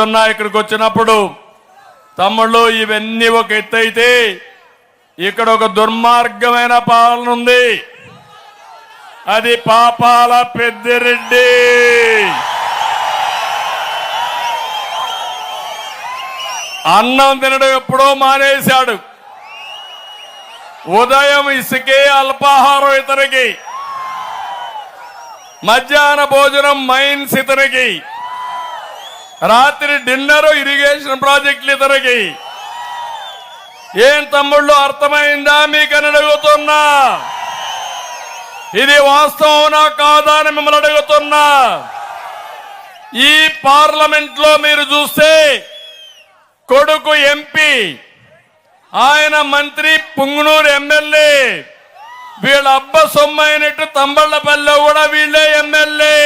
చెప్తున్నా ఇక్కడికి వచ్చినప్పుడు తమ్ముళ్ళు ఇవన్నీ ఒక ఎత్తు అయితే ఇక్కడ ఒక దుర్మార్గమైన పాలన ఉంది. అది పాపాల పెద్దిరెడ్డి. అన్నం తినడం ఎప్పుడో మానేశాడు. ఉదయం ఇసుకే అల్పాహారం ఇతనికి. మధ్యాహ్న భోజనం మైన్స్ ఇతనికి. రాత్రి డిన్నర్ ఇరిగేషన్ ప్రాజెక్టులు ఇతరకి ఏం తమ్ముళ్ళు అర్థమైందా? మీకని అడుగుతున్నా. ఇది వాస్తవనా కాదా అని మిమ్మల్ని అడుగుతున్నా. ఈ పార్లమెంట్లో మీరు చూస్తే కొడుకు ఎంపీ ఆయన మంత్రి పుంగునూరు ఎమ్మెల్యే వీళ్ళ అబ్బ సొమ్ము అయినట్టు కూడా వీళ్ళే ఎమ్మెల్యే.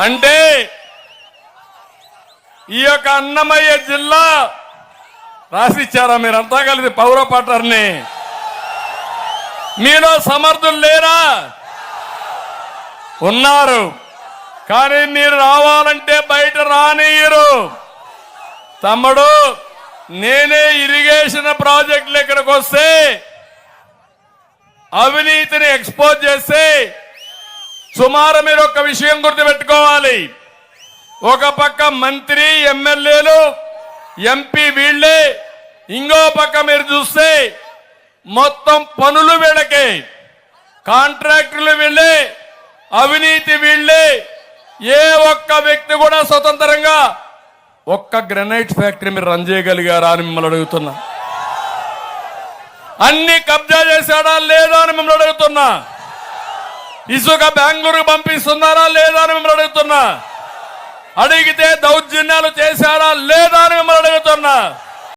అంటే ఈ యొక్క అన్నమయ్య జిల్లా రాసిచ్చారా మీరంతా కలిసి పౌర పట్టర్ని? మీలో సమర్థులు లేరా? ఉన్నారు. కానీ మీరు రావాలంటే బయట రానియరు తమ్ముడు నేనే ఇరిగేషన్ ప్రాజెక్టులు ఇక్కడికి వస్తే అవినీతిని ఎక్స్పోజ్ చేస్తే సుమారు మీరు ఒక విషయం గుర్తుపెట్టుకోవాలి. ఒక పక్క మంత్రి ఎమ్మెల్యేలు ఎంపీ వీళ్ళే ఇంకో పక్క మీరు చూస్తే మొత్తం పనులు వీళ్ళకే. కాంట్రాక్టులు వీళ్ళే అవినీతి వీళ్ళే. ఏ ఒక్క వ్యక్తి కూడా స్వతంత్రంగా ఒక్క గ్రనైట్ ఫ్యాక్టరీ మీరు రన్ చేయగలిగారా అని మిమ్మల్ని అడుగుతున్నా. అన్ని కబ్జా చేశాడా లేదా అని మిమ్మల్ని అడుగుతున్నా. ఇసుక బెంగళూరు పంపిస్తున్నారా లేదా అని మిమ్మల్ని అడుగుతున్నా. అడిగితే దౌర్జన్యాలు చేశారా?